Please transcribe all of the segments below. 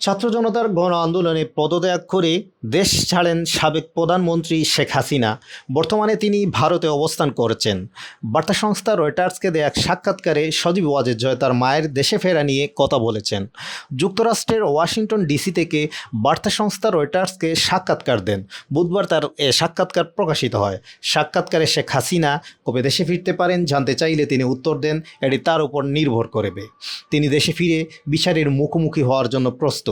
ছাত্র জনতার গণ আন্দোলনে পদত্যাগ করে দেশ ছাড়েন সাবেক প্রধানমন্ত্রী শেখ হাসিনা। বর্তমানে তিনি ভারতে অবস্থান করেছেন। বার্তা সংস্থা রয়টার্সকে দেয়া এক সাক্ষাৎকারে সজীব ওয়াজেদ জয় তার মায়ের দেশে ফেরা নিয়ে কথা বলেছেন। যুক্তরাষ্ট্রের ওয়াশিংটন ডিসি থেকে বার্তা সংস্থা রয়টার্সকে সাক্ষাৎকার দেন। বুধবার তার এ সাক্ষাৎকার প্রকাশিত হয়। সাক্ষাৎকারে শেখ হাসিনা কবে দেশে ফিরতে পারেন জানতে চাইলে তিনি উত্তর দেন, এটি তার উপর নির্ভর করবে। তিনি দেশে ফিরে বিচারের মুখোমুখি হওয়ার জন্য প্রস্তুত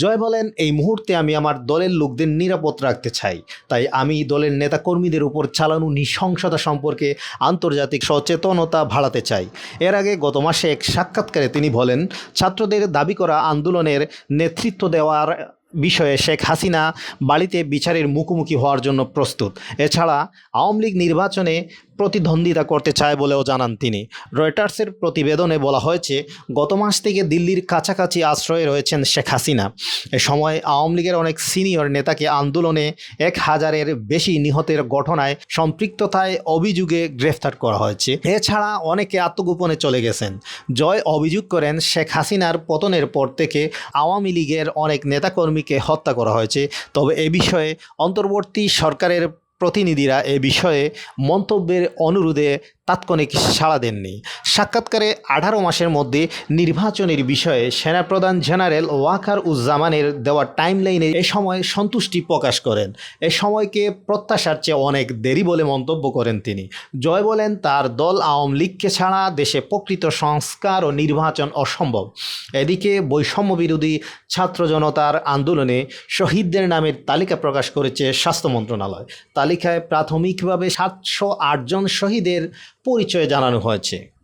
জয় বলেন, এই মুহূর্তে আমি আমার দলের লোকদের নিরাপদ রাখতে চাই। তাই আমি দলের নেতাকর্মীদের উপর চালানো নৃশংসতা সম্পর্কে আন্তর্জাতিক সচেতনতা বাড়াতে চাই। এর আগে গত মাসে এক সাক্ষাৎকারে তিনি বলেন, ছাত্রদের দাবি করা আন্দোলনের নেতৃত্ব দেওয়ার বিষয়ে শেখ হাসিনা বাড়িতে বিচারের মুখোমুখি হওয়ার জন্য প্রস্তুত। এছাড়া আওয়ামী লীগ নির্বাচনে প্রতিদ্বন্দ্বিতা করতে চায় বলেও জানান তিনি। রয়টার্সের প্রতিবেদনে বলা হয়েছে, গত মাস থেকে দিল্লির কাছাকাছি আশ্রয়ে রয়েছেন শেখ হাসিনা। এ সময় আওয়ামী লীগের অনেক সিনিয়র নেতাকে আন্দোলনে এক হাজারের বেশি নিহতের ঘটনায় সম্পৃক্ততায় অভিযোগে গ্রেফতার করা হয়েছে। এছাড়া অনেকে আত্মগোপনে চলে গেছেন। জয় অভিযোগ করেন, শেখ হাসিনার পতনের পর থেকে আওয়ামী লীগের অনেক নেতাকর্মীকে হত্যা করা হয়েছে। তবে এ বিষয়ে অন্তর্বর্তী সরকারের প্রতিনিধিরা এ বিষয়ে মন্তব্যের অনুরোধে তাৎক্ষণিক সাড়া দেননি। সাক্ষাৎকারে আঠারো মাসের মধ্যে নির্বাচনের বিষয়ে সেনাপ্রধান জেনারেল ওয়াকার উজ্জামানের দেওয়া টাইমলাইনে এ সময় সন্তুষ্টি প্রকাশ করেন। এ সময়কে প্রত্যাশার চেয়ে অনেক দেরি বলে মন্তব্য করেন তিনি। জয় বলেন, তার দল আওয়ামী লীগকে ছাড়া দেশে প্রকৃত সংস্কার ও নির্বাচন অসম্ভব। এদিকে বৈষম্য বিরোধী ছাত্র জনতার আন্দোলনে শহীদদের নামের তালিকা প্রকাশ করেছে স্বাস্থ্য মন্ত্রণালয়। তালিকায় প্রাথমিকভাবে সাতশো আটজন শহীদের পরিচয় জানানো হয়েছে।